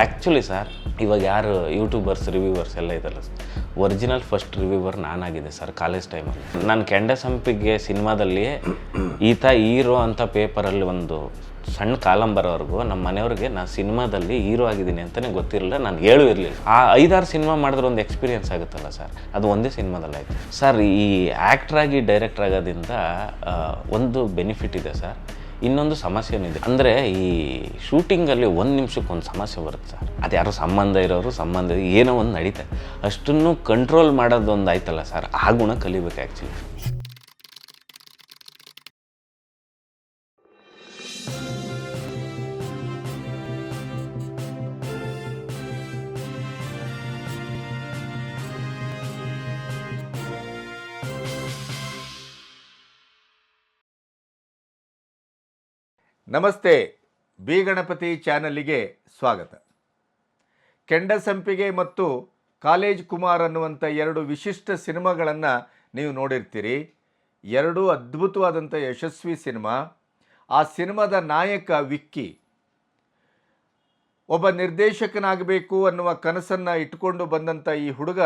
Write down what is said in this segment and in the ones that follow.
Actually sir ಇವಾಗ ಯಾರು YouTubers reviewers ಎಲ್ಲ ಇದಲ್ಲ ಸರ್ ಒರಿಜಿನಲ್ ಫಸ್ಟ್ ರಿವ್ಯೂವರ್ ನಾನಾಗಿದೆ ಸರ್ ಕಾಲೇಜ್ ಟೈಮಲ್ಲಿ ನಾನು ಕೆಂಡ ಸಂಪಿಗೆ ಸಿನಿಮಾದಲ್ಲಿ ಈತ ಹೀರೋ ಅಂತ ಪೇಪರಲ್ಲಿ ಒಂದು ಸಣ್ಣ ಕಾಲಂ ಬರೋವರೆಗೂ ನಮ್ಮ ಮನೆಯವ್ರಿಗೆ ನಾನು ಸಿನಿಮಾದಲ್ಲಿ ಹೀರೋ ಆಗಿದ್ದೀನಿ ಅಂತಲೇ ಗೊತ್ತಿರಲಿಲ್ಲ, ನಾನು ಹೇಳು ಇರಲಿಲ್ಲ. ಆ ಐದಾರು ಸಿನಿಮಾ ಮಾಡಿದ್ರೆ ಒಂದು ಎಕ್ಸ್ಪೀರಿಯನ್ಸ್ ಆಗುತ್ತಲ್ಲ ಸರ್ ಅದು ಒಂದೇ ಸಿನಿಮಾದಲ್ಲಿ ಆಯಿತು. ಸರ್ ಈ ಆ್ಯಕ್ಟ್ರಾಗಿ ಡೈರೆಕ್ಟ್ರ್ ಆಗೋದ್ರಿಂದ ಒಂದು ಬೆನಿಫಿಟ್ ಇದೆ ಸರ್ ಇನ್ನೊಂದು ಸಮಸ್ಯೆ ಇದೆ ಅಂದರೆ ಈ ಶೂಟಿಂಗಲ್ಲಿ ಒಂದು ನಿಮಿಷಕ್ಕೆ ಒಂದು ಸಮಸ್ಯೆ ಬರುತ್ತೆ ಸರ್. ಅದು ಯಾರೋ ಸಂಬಂಧ ಇರೋರು, ಸಂಬಂಧ ಏನೋ ಒಂದು ನಡೀತೆ. ಅಷ್ಟನ್ನು ಕಂಟ್ರೋಲ್ ಮಾಡೋದೊಂದು ಆಯ್ತಲ್ಲ ಸರ್. ಆ ಗುಣ ಕಲಿಬೇಕು ಆ್ಯಕ್ಚುಲಿ ನಮಸ್ತೆ, ಬಿ ಗಣಪತಿ ಚಾನಲ್ಲಿಗೆ ಸ್ವಾಗತ. ಕೆಂಡಸಂಪಿಗೆ ಮತ್ತು ಕಾಲೇಜ್ ಕುಮಾರ್ ಅನ್ನುವಂಥ ಎರಡು ವಿಶಿಷ್ಟ ಸಿನಿಮಾಗಳನ್ನು ನೀವು ನೋಡಿರ್ತೀರಿ. ಎರಡು ಅದ್ಭುತವಾದಂಥ ಯಶಸ್ವಿ ಸಿನಿಮಾ. ಆ ಸಿನಿಮಾದ ನಾಯಕ ವಿಕ್ಕಿ. ಒಬ್ಬ ನಿರ್ದೇಶಕನಾಗಬೇಕು ಅನ್ನುವ ಕನಸನ್ನು ಇಟ್ಕೊಂಡು ಬಂದಂಥ ಈ ಹುಡುಗ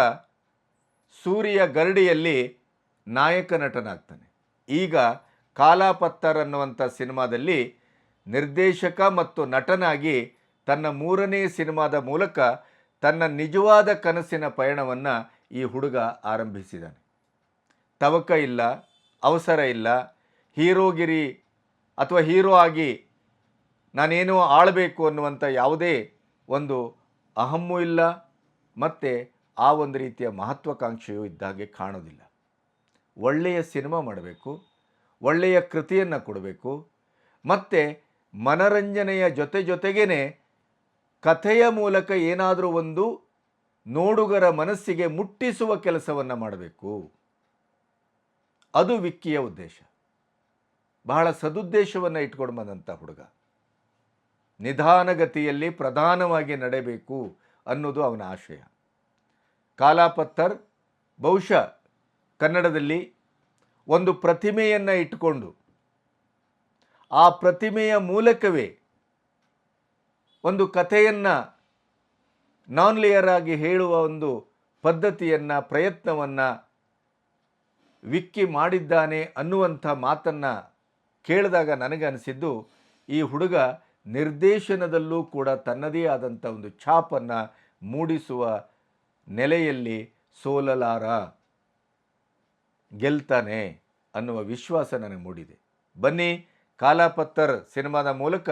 ಸೂರ್ಯ ಗರಡಿಯಲ್ಲಿ ನಾಯಕ ನಟನಾಗ್ತಾನೆ. ಈಗ ಕಾಲಾಪತ್ತರ್ ಅನ್ನುವಂಥ ಸಿನಿಮಾದಲ್ಲಿ ನಿರ್ದೇಶಕ ಮತ್ತು ನಟನಾಗಿ ತನ್ನ ಮೂರನೇ ಸಿನಿಮಾದ ಮೂಲಕ ತನ್ನ ನಿಜವಾದ ಕನಸಿನ ಪಯಣವನ್ನು ಈ ಹುಡುಗ ಆರಂಭಿಸಿದ್ದಾನೆ ತವಕ ಇಲ್ಲ, ಅವಸರ ಇಲ್ಲ, ಹೀರೋಗಿರಿ ಅಥವಾ ಹೀರೋ ಆಗಿ ನಾನೇನೋ ಆಳಬೇಕು ಅನ್ನುವಂಥ ಯಾವುದೇ ಒಂದು ಅಹಮ್ಮು ಇಲ್ಲ, ಮತ್ತು ಆ ಒಂದು ರೀತಿಯ ಮಹತ್ವಾಕಾಂಕ್ಷೆಯೂ ಇದ್ದಾಗೆ ಕಾಣೋದಿಲ್ಲ. ಒಳ್ಳೆಯ ಸಿನಿಮಾ ಮಾಡಬೇಕು, ಒಳ್ಳೆಯ ಕೃತಿಯನ್ನು ಕೊಡಬೇಕು, ಮತ್ತು ಮನರಂಜನೆಯ ಜೊತೆ ಜೊತೆಗೇ ಕಥೆಯ ಮೂಲಕ ಏನಾದರೂ ಒಂದು ನೋಡುಗರ ಮನಸ್ಸಿಗೆ ಮುಟ್ಟಿಸುವ ಕೆಲಸವನ್ನು ಮಾಡಬೇಕು. ಅದು ವಿಕ್ಕಿಯ ಉದ್ದೇಶ. ಬಹಳ ಸದುದ್ದೇಶವನ್ನು ಇಟ್ಕೊಂಡು ಬಂದಂಥ ಹುಡುಗ. ನಿಧಾನಗತಿಯಲ್ಲಿ ಪ್ರಧಾನವಾಗಿ ನಡೆಯಬೇಕು ಅನ್ನೋದು ಅವನ ಆಶಯ. ಕಾಲಾಪತ್ತರ್ ಬಹುಶಃ ಕನ್ನಡದಲ್ಲಿ ಒಂದು ಪ್ರತಿಮೆಯನ್ನು ಇಟ್ಟುಕೊಂಡು ಆ ಪ್ರತಿಮೆಯ ಮೂಲಕವೇ ಒಂದು ಕಥೆಯನ್ನು ನಾನ್ ಲೇಯರ್ ಆಗಿ ಹೇಳುವ ಒಂದು ಪದ್ಧತಿಯನ್ನು, ಪ್ರಯತ್ನವನ್ನು ವಿಕ್ಕಿ ಮಾಡಿದ್ದಾನೆ ಅನ್ನುವಂಥ ಮಾತನ್ನು ಕೇಳಿದಾಗ ನನಗೆ ಅನಿಸಿದ್ದು ಈ ಹುಡುಗ ನಿರ್ದೇಶನದಲ್ಲೂ ಕೂಡ ತನ್ನದೇ ಆದಂಥ ಒಂದು ಛಾಪನ್ನು ಮೂಡಿಸುವ ನೆಲೆಯಲ್ಲಿ ಸೋಲಲಾರ, ಗೆಲ್ತಾನೆ ಅನ್ನುವ ವಿಶ್ವಾಸ ನನಗೆ ಮೂಡಿದೆ. ಬನ್ನಿ ಕಾಲಾಪತ್ತರ್ ಸಿನಿಮಾದ ಮೂಲಕ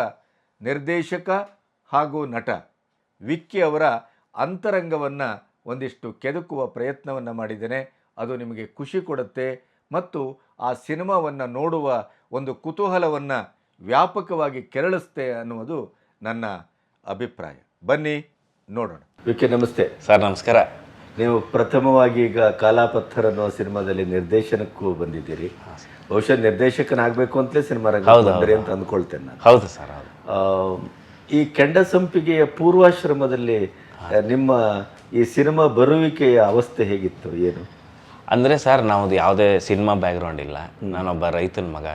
ನಿರ್ದೇಶಕ ಹಾಗೂ ನಟ ವಿಕ್ಕಿ ಅವರ ಅಂತರಂಗವನ್ನು ಒಂದಿಷ್ಟು ಕೆದಕುವ ಪ್ರಯತ್ನವನ್ನು ಮಾಡಿದ್ದೇನೆ. ಅದು ನಿಮಗೆ ಖುಷಿ ಕೊಡುತ್ತೆ ಮತ್ತು ಆ ಸಿನಿಮಾವನ್ನು ನೋಡುವ ಒಂದು ಕುತೂಹಲವನ್ನು ವ್ಯಾಪಕವಾಗಿ ಕೆರಳಿಸ್ತೆ ಅನ್ನುವುದು ನನ್ನ ಅಭಿಪ್ರಾಯ. ಬನ್ನಿ ನೋಡೋಣ. ವಿಕ್ಕಿ ನಮಸ್ತೆ. ಸರ್ ನಮಸ್ಕಾರ. ನೀವು ಪ್ರಥಮವಾಗಿ ಈಗ ಕಾಲಾಪತ್ಥರ್ ಅನ್ನೋ ಸಿನಿಮಾದಲ್ಲಿ ನಿರ್ದೇಶನಕ್ಕೂ ಬಂದಿದ್ದೀರಿ. ಬಹುಶಃ ನಿರ್ದೇಶಕನಾಗಬೇಕು ಅಂತಲೇ ಸಿನಿಮಾ ರಂಗ ಬಂದ್ರಿ ಅಂತ ಅಂದ್ಕೊಳ್ತೇನೆ ನಾನು. ಹೌದು ಸರ್ ಹೌದು. ಆ, ಈ ಕೆಂಡಸಂಪಿಗೆಯ ಪೂರ್ವಾಶ್ರಮದಲ್ಲಿ ನಿಮ್ಮ ಈ ಸಿನಿಮಾ ಬರುವಿಕೆಯ ಅವಸ್ಥೆ ಹೇಗಿತ್ತು? ಏನು? ಅಂದರೆ ಸರ್ ನಾವು ಯಾವುದೇ ಸಿನಿಮಾ ಬ್ಯಾಕ್ಗ್ರೌಂಡ್ ಇಲ್ಲ. ನಾನೊಬ್ಬ ರೈತನ ಮಗ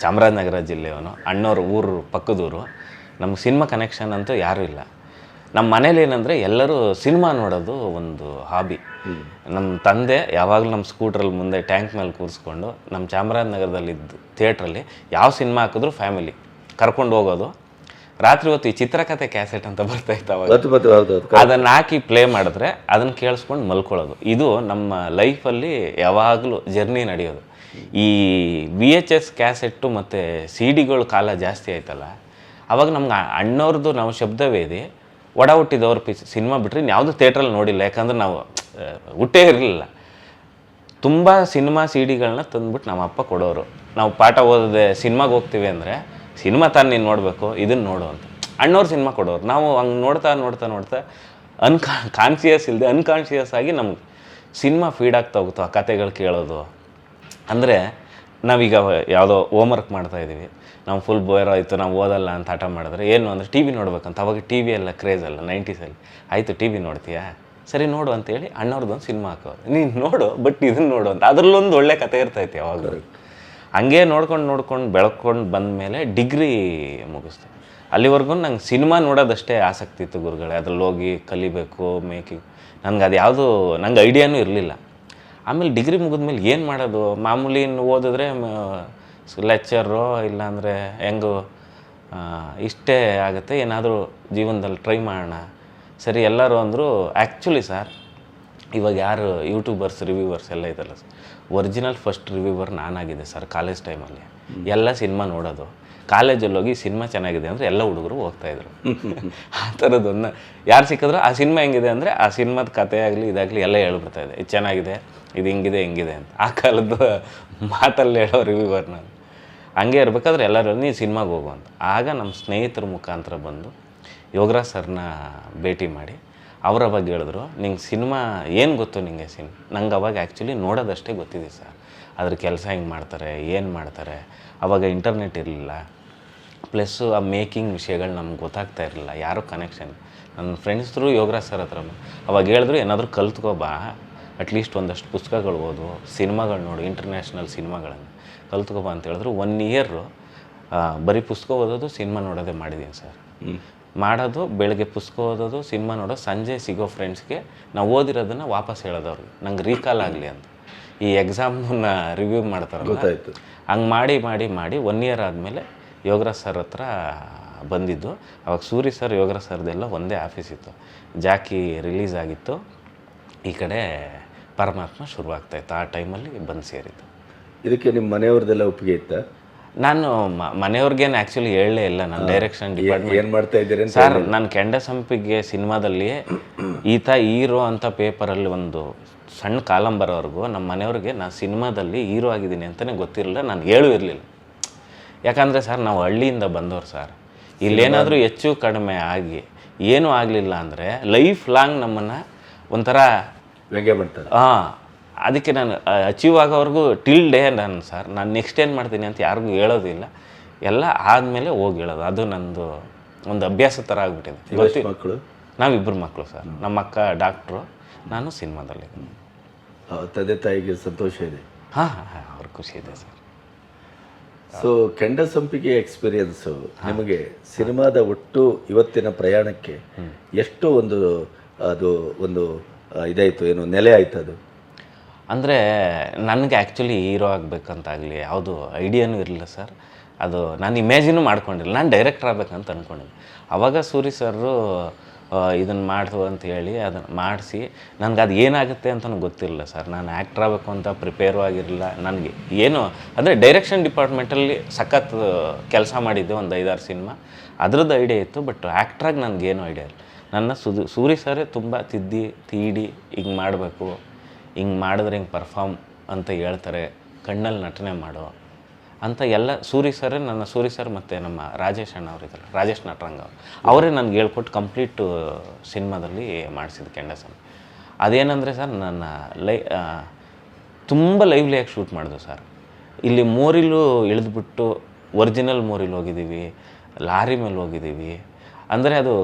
ಚಾಮರಾಜನಗರ ಜಿಲ್ಲೆಯವನು ಅಣ್ಣವ್ರ ಊರು ಪಕ್ಕದೂರು. ನಮ್ಗೆ ಸಿನಿಮಾ ಕನೆಕ್ಷನ್ ಅಂತೂ ಯಾರೂ ಇಲ್ಲ. ನಮ್ಮ ಮನೇಲಿ ಏನಂದರೆ ಎಲ್ಲರೂ ಸಿನಿಮಾ ನೋಡೋದು ಒಂದು ಹಾಬಿ. ನಮ್ಮ ತಂದೆ ಯಾವಾಗಲೂ ನಮ್ಮ ಸ್ಕೂಟ್ರಲ್ಲಿ ಮುಂದೆ ಟ್ಯಾಂಕ್ ಮೇಲೆ ಕೂರಿಸ್ಕೊಂಡು ನಮ್ಮ ಚಾಮರಾಜನಗರದಲ್ಲಿದ್ದು ಥಿಯೇಟ್ರಲ್ಲಿ ಯಾವ ಸಿನಿಮಾ ಹಾಕಿದ್ರು ಫ್ಯಾಮಿಲಿ ಕರ್ಕೊಂಡು ಹೋಗೋದು. ರಾತ್ರಿ ಹೊತ್ತು ಈ ಚಿತ್ರಕಥೆ ಕ್ಯಾಸೆಟ್ ಅಂತ ಬರ್ತಾ ಇತ್ತು ಅದನ್ನು ಹಾಕಿ ಪ್ಲೇ ಮಾಡಿದ್ರೆ ಅದನ್ನ ಕೇಳಿಸ್ಕೊಂಡು ಮಲ್ಕೊಳ್ಳೋದು. ಇದು ನಮ್ಮ ಲೈಫಲ್ಲಿ ಯಾವಾಗಲೂ ಜರ್ನಿ ನಡೆಯೋದು. ಈ ವಿ ಎಚ್ ಎಸ್ ಕ್ಯಾಸೆಟ್ಟು ಮತ್ತು ಸಿ ಡಿಗಳು ಕಾಲ ಜಾಸ್ತಿ ಆಯ್ತಲ್ಲ ಅವಾಗ ನಮ್ಗೆ ಅಣ್ಣವ್ರದ್ದು ನಾವು ಶಬ್ದವೇದಿ ಒಡ ಹುಟ್ಟಿದವ್ರ ಪಿ ಸಿನಿಮಾ ಬಿಟ್ಟರೆ ಯಾವುದೂ ಥಿಯೇಟ್ರಲ್ಲಿ ನೋಡಿಲ್ಲ. ಯಾಕಂದ್ರೆ ನಾವು ಹುಟ್ಟೇ ಇರಲಿಲ್ಲ. ತುಂಬ ಸಿನಿಮಾ ಸಿ ಡಿಗಳನ್ನ ತಂದ್ಬಿಟ್ಟು ನಮ್ಮ ಅಪ್ಪ ಕೊಡೋರು. ನಾವು ಪಾಠ ಓದದೆ ಸಿನಿಮಾಗೆ ಹೋಗ್ತೀವಿ ಅಂದರೆ, ಸಿನಿಮಾ ತಾನು ನೀನು ನೋಡಬೇಕು ಇದನ್ನು ನೋಡು ಅಂತ. ಅಣ್ಣವ್ರು ಸಿನಿಮಾ ಕೊಡೋರು. ನಾವು ಹಂಗೆ ನೋಡ್ತಾ ನೋಡ್ತಾ ನೋಡ್ತಾ ಅನ್ಕಾ ಕಾನ್ಸಿಯಸ್ ಇಲ್ಲದೆ ಅನ್ಕಾನ್ಷಿಯಸ್ ಆಗಿ ನಮ್ಗೆ ಸಿನಿಮಾ ಫೀಡ್ ಆಗ್ತಾ ಹೋಗುತ್ತೋ ಆ ಕತೆಗಳು ಕೇಳೋದು. ಅಂದರೆ ನಾವೀಗ ಯಾವುದೋ ಹೋಮ್ವರ್ಕ್ ಮಾಡ್ತಾ ಇದ್ದೀವಿ. ನಾವು ಫುಲ್ ಬೋಯರ್ ಆಯಿತು, ನಾವು ಓದಲ್ಲ ಅಂತ ಹಠ ಮಾಡಿದ್ರೆ ಏನು ಅಂದರೆ ಟಿ ವಿ ನೋಡ್ಬೇಕಂತ. ಅವಾಗ ಟಿ ವಿ ಎಲ್ಲ ಕ್ರೇಜ್ ಅಲ್ಲ ನೈಂಟೀಸಲ್ಲಿ ಆಯಿತು ಟಿ ವಿ ನೋಡ್ತೀಯಾ? ಸರಿ, ನೋಡು ಅಂತೇಳಿ ಅಣ್ಣವ್ರದ್ದೊಂದು ಸಿನಿಮಾ ಹಾಕೋರು ನೀನು ನೋಡು ಬಟ್ ಇದನ್ನು ನೋಡು ಅಂತ. ಅದರಲ್ಲೊಂದು ಒಳ್ಳೆ ಕತೆ ಇರ್ತೈತಿ ಅವಾಗ ಹಂಗೆ ನೋಡ್ಕೊಂಡು ನೋಡ್ಕೊಂಡು ಬೆಳ್ಕೊಂಡು ಬಂದ ಮೇಲೆ ಡಿಗ್ರಿ ಮುಗಿಸ್ತು ಅಲ್ಲಿವರೆಗೂ ನಂಗೆ ಸಿನಿಮಾ ನೋಡೋದಷ್ಟೇ ಆಸಕ್ತಿ ಇತ್ತು ಗುರುಗಳೇ. ಅದ್ರಲ್ಲಿ ಹೋಗಿ ಕಲಿಬೇಕು, ಮೇಕಿಂಗ್. ನನಗೆ ಅದು ಯಾವುದು ನಂಗೆ ಐಡಿಯಾನೂ ಇರಲಿಲ್ಲ. ಆಮೇಲೆ ಡಿಗ್ರಿ ಮುಗಿದ್ಮೇಲೆ ಏನು ಮಾಡೋದು? ಮಾಮೂಲಿ ಓದಿದ್ರೆ ಲೆಕ್ಚರು, ಇಲ್ಲಾಂದರೆ ಹೆಂಗು ಇಷ್ಟೇ ಆಗುತ್ತೆ. ಏನಾದರೂ ಜೀವನದಲ್ಲಿ ಟ್ರೈ ಮಾಡೋಣ. ಸರಿ, ಎಲ್ಲರೂ ಅಂದರು ಆ್ಯಕ್ಚುಲಿ ಸರ್, ಇವಾಗ ಯಾರು ಯೂಟ್ಯೂಬರ್ಸ್, ರಿವ್ಯೂವರ್ಸ್ ಎಲ್ಲ ಇದ್ದಲ್ಲ ಸರ್. ಒರಿಜಿನಲ್ ಫಸ್ಟ್ ರಿವ್ಯೂವರ್ ನಾನಾಗಿದೆ ಸರ್ ಕಾಲೇಜ್ ಟೈಮಲ್ಲಿ ಎಲ್ಲ ಸಿನಿಮಾ ನೋಡೋದು. ಕಾಲೇಜಲ್ಲಿ ಹೋಗಿ ಸಿನಿಮಾ ಚೆನ್ನಾಗಿದೆ ಅಂದರೆ ಎಲ್ಲ ಹುಡುಗರು ಹೋಗ್ತಾಯಿದ್ರು ಆ ಥರದ್ದೊಂದು ಯಾರು ಸಿಕ್ಕಿದ್ರು ಆ ಸಿನಿಮಾ ಹೆಂಗಿದೆ ಅಂದರೆ ಆ ಸಿನಿಮಾದ ಕಥೆ ಆಗಲಿ ಇದಾಗಲಿ ಎಲ್ಲ ಹೇಳ್ಬಿಡ್ತಾ ಇದೆ ಇದು ಚೆನ್ನಾಗಿದೆ ಇದು ಹಿಂಗಿದೆ ಹೆಂಗಿದೆ ಅಂತ. ಆ ಕಾಲದ್ದು ಮಾತಲ್ಲಿ ಹೇಳೋ ರಿವ್ಯೂವರ್ ನಾನು. ಹಂಗೆ ಇರಬೇಕಾದ್ರೆ ಎಲ್ಲರೂ ನೀನು ಸಿನಿಮಾಗೆ ಹೋಗು ಅಂತ. ಆಗ ನಮ್ಮ ಸ್ನೇಹಿತರ ಮುಖಾಂತರ ಬಂದು ಯೋಗರಾಜ್ ಸರ್ನ ಭೇಟಿ ಮಾಡಿ ಅವ್ರ ಬಗ್ಗೆ ಹೇಳಿದ್ರು. ನಿಂಗೆ ಸಿನಿಮಾ ಏನು ಗೊತ್ತು ನಿಂಗೆ ಸಿನ್? ನಂಗೆ ಅವಾಗ ಆ್ಯಕ್ಚುಲಿ ನೋಡೋದಷ್ಟೇ ಗೊತ್ತಿದೆ ಸರ್. ಅದ್ರ ಕೆಲಸ ಹೆಂಗೆ ಮಾಡ್ತಾರೆ, ಏನು ಮಾಡ್ತಾರೆ? ಅವಾಗ ಇಂಟರ್ನೆಟ್ ಇರಲಿಲ್ಲ. ಪ್ಲಸ್ಸು ಆ ಮೇಕಿಂಗ್ ವಿಷಯಗಳು ನಮ್ಗೆ ಗೊತ್ತಾಗ್ತಾ ಇರಲಿಲ್ಲ. ಯಾರೂ ಕನೆಕ್ಷನ್ ನನ್ನ ಫ್ರೆಂಡ್ಸ್ ಥ್ರೂ ಯೋಗರಾಜ್ ಸರ್ ಹತ್ರ. ಅವಾಗ ಹೇಳಿದ್ರು, ಏನಾದರೂ ಕಲ್ತ್ಕೊಬಾ ಅಟ್ಲೀಸ್ಟ್ ಒಂದಷ್ಟು ಪುಸ್ತಕಗಳು ಓದು, ಸಿನಿಮಾಗಳು ನೋಡು ಇಂಟರ್ನ್ಯಾಷನಲ್ ಸಿನಿಮಾಗಳನ್ನು. ಕಲ್ತ್ಕೊಬಾ ಅಂತ ಹೇಳಿದ್ರು. ಒನ್ ಇಯರು ಬರೀ ಪುಸ್ತಕ ಓದೋದು, ಸಿನಿಮಾ ನೋಡೋದೇ ಮಾಡಿದ್ದೀನಿ ಸರ್. ಮಾಡೋದು ಬೆಳಗ್ಗೆ ಪುಸ್ತಕ ಓದೋದು ಸಿನಿಮಾ ನೋಡೋದು ಸಂಜೆ ಸಿಗೋ ಫ್ರೆಂಡ್ಸ್ಗೆ ನಾವು ಓದಿರೋದನ್ನು ವಾಪಸ್ ಹೇಳೋದು ಅವ್ರಿಗೆ ನಂಗೆ ರೀಕಾಲ್ ಆಗಲಿ ಅಂತ. ಈ ಎಕ್ಸಾಮ್ನ ರಿವ್ಯೂ ಮಾಡ್ತಾರಲ್ಲ ಗೊತ್ತಾಯ್ತು. ಹಂಗೆ ಮಾಡಿ ಮಾಡಿ ಮಾಡಿ ಒನ್ ಇಯರ್ ಆದಮೇಲೆ ಯೋಗರಾಜ್ ಸರ್ ಹತ್ರ ಬಂದಿದ್ದು. ಅವಾಗ ಸೂರಿ ಸರ್ ಯೋಗರಾಜ್ ಸರ್ದೆಲ್ಲ ಒಂದೇ ಆಫೀಸ್ ಇತ್ತು. ಜಾಕಿ ರಿಲೀಸ್ ಆಗಿತ್ತು. ಈ ಕಡೆ ಪರಮಾತ್ಮ ಶುರುವಾಗ್ತಾಯಿತ್ತು ಆ ಟೈಮಲ್ಲಿ ಬಂದು ಸೇರಿದ್ದು. ಇದಕ್ಕೆ ನಿಮ್ಮ ಮನೆಯವ್ರದ್ದೆಲ್ಲ ಒಪ್ಪಿಗೆ ಇತ್ತ? ನಾನು ಮನೆಯವ್ರಿಗೇನು ಆ್ಯಕ್ಚುಲಿ ಹೇಳಲೇ ಇಲ್ಲ. ನಾನು ಡೈರೆಕ್ಷನ್ ಡಿಪಾರ್ಟ್ಮೆಂಟ್ ಏನು ಮಾಡ್ತಾ ಇದ್ದೀರಿ ಸರ್ ನಾನು ಕೆಂಡ ಸಂಪಿಗೆ ಸಿನಿಮಾದಲ್ಲಿ ಈತ ಹೀರೋ ಅಂತ ಪೇಪರಲ್ಲಿ ಒಂದು ಸಣ್ಣ ಕಾಲಂ ಬರೋವರೆಗೂ ನಮ್ಮ ಮನೆಯವ್ರಿಗೆ ನಾನು ಸಿನಿಮಾದಲ್ಲಿ ಹೀರೋ ಆಗಿದ್ದೀನಿ ಅಂತಲೇ ಗೊತ್ತಿರಲಿಲ್ಲ ನಾನು ಹೇಳೂ ಇರಲಿಲ್ಲ. ಯಾಕಂದರೆ ಸರ್ ನಾವು ಹಳ್ಳಿಯಿಂದ ಬಂದವರು ಸರ್ ಇಲ್ಲೇನಾದರೂ ಹೆಚ್ಚು ಕಡಿಮೆ ಆಗಿ ಏನೂ ಆಗಲಿಲ್ಲ ಅಂದರೆ ಲೈಫ್ ಲಾಂಗ್ ನಮ್ಮನ್ನು ಒಂಥರ ಹಾಂ ಅದಕ್ಕೆ ನಾನು ಅಚೀವ್ ಆಗೋವರೆಗೂ ಟಿಲ್ ಡೇ ನಾನು ಸರ್ ನಾನು ನೆಕ್ಸ್ಟ್ ಏನು ಮಾಡ್ತೀನಿ ಅಂತ ಯಾರಿಗೂ ಹೇಳೋದಿಲ್ಲ. ಎಲ್ಲ ಆದಮೇಲೆ ಹೋಗಿ ಹೇಳೋದು. ಅದು ನಂದು ಒಂದು ಅಭ್ಯಾಸ ಥರ ಆಗಿಬಿಟ್ಟಿದೆ. ಮಕ್ಕಳು? ನಾವಿಬ್ಬರು ಮಕ್ಕಳು ಸರ್ ನಮ್ಮ ಅಕ್ಕ ಡಾಕ್ಟ್ರು ನಾನು ಸಿನಿಮಾದಲ್ಲಿ ತಂದೆ ತಾಯಿಗೆ ಸಂತೋಷ ಇದೆ? ಹಾಂ ಹಾಂ ಅವ್ರ ಖುಷಿ ಇದೆ ಸರ್ ಸೊ ಕೆಂಡ ಸಂಪಿಗೆ ಎಕ್ಸ್ಪೀರಿಯನ್ಸು ನಿಮಗೆ ಸಿನಿಮಾದ ಒಟ್ಟು ಇವತ್ತಿನ ಪ್ರಯಾಣಕ್ಕೆ ಎಷ್ಟು ಒಂದು ಅದು ಒಂದು ಇದಾಯ್ತು ಏನು ನೆಲೆ ಆಯಿತು ಅದು ಅಂದರೆ ನನಗೆ ಆ್ಯಕ್ಚುಲಿ ಹೀರೋ ಆಗಬೇಕಂತಾಗಲಿ ಯಾವುದು ಐಡಿಯಾನೂ ಇರಲಿಲ್ಲ ಸರ್ ಅದು ನಾನು ಇಮ್ಯಾಜಿನೂ ಮಾಡ್ಕೊಂಡಿಲ್ಲ. ನಾನು ಡೈರೆಕ್ಟರ್ ಆಗ್ಬೇಕಂತ ಅಂದ್ಕೊಂಡಿದ್ದೆ ಅವಾಗ ಸೂರಿ ಸರ್ರು ಇದನ್ನು ಮಾಡ್ತು ಅಂತ ಹೇಳಿ ಅದನ್ನು ಮಾಡಿಸಿ, ನನಗೆ ಅದು ಏನಾಗುತ್ತೆ ಅಂತಲೂ ಗೊತ್ತಿರಲಿಲ್ಲ ಸರ್ ನಾನು ಆ್ಯಕ್ಟ್ರ್ ಆಗಬೇಕು ಅಂತ ಪ್ರಿಪೇರು ಆಗಿರಲಿಲ್ಲ. ನನಗೆ ಏನು, ಅಂದರೆ ಡೈರೆಕ್ಷನ್ ಡಿಪಾರ್ಟ್ಮೆಂಟಲ್ಲಿ ಸಖತ್ ಕೆಲಸ ಮಾಡಿದ್ದೆ ಒಂದು ಐದಾರು ಸಿನಿಮಾ ಅದ್ರದ್ದು ಐಡಿಯಾ ಇತ್ತು ಬಟ್ ಆ್ಯಕ್ಟ್ರಾಗಿ ನನಗೇನು ಐಡಿಯಾ ಇಲ್ಲ. ನನ್ನ ಸುದು ಸೂರಿ ಸರೇ ತುಂಬ ತಿದ್ದಿ, ತೀಡಿ, ಹಿಂಗೆ ಮಾಡಬೇಕು. ಹಿಂಗೆ ಮಾಡಿದ್ರೆ ಹಿಂಗೆ ಪರ್ಫಾಮ್ ಅಂತ ಹೇಳ್ತಾರೆ, ಕಣ್ಣಲ್ಲಿ ನಟನೆ ಮಾಡೋ ಅಂತ ಎಲ್ಲ ಸೂರಿ ಸರೇ ನನ್ನ ಸೂರಿ ಸರ್ ಮತ್ತು ನಮ್ಮ ರಾಜೇಶ್ ಅಣ್ಣ ಅವರಿದ್ದಾರೆ ರಾಜೇಶ್ ನಟರಂಗ ಅವರು. ಅವರೇ ನನಗೆ ಹೇಳ್ಕೊಟ್ಟು ಕಂಪ್ಲೀಟು ಸಿನಿಮಾದಲ್ಲಿ ಮಾಡಿಸಿದ್ದು ಕೆಂಡಸನ್ ಅದೇನಂದರೆ ಸರ್, ನನ್ನ ಲೈ ತುಂಬ ಲೈವ್ಲಿಯಾಗಿ ಶೂಟ್ ಮಾಡಿದ್ವು ಸರ್. ಇಲ್ಲಿ ಮೋರಿಲು ಇಳಿದ್ಬಿಟ್ಟು ಒರಿಜಿನಲ್ ಮೋರಿಲ್ ಹೋಗಿದ್ದೀವಿ, ಲಾರಿ ಮೇಲೆ ಹೋಗಿದ್ದೀವಿ. ಅಂದರೆ ಅದು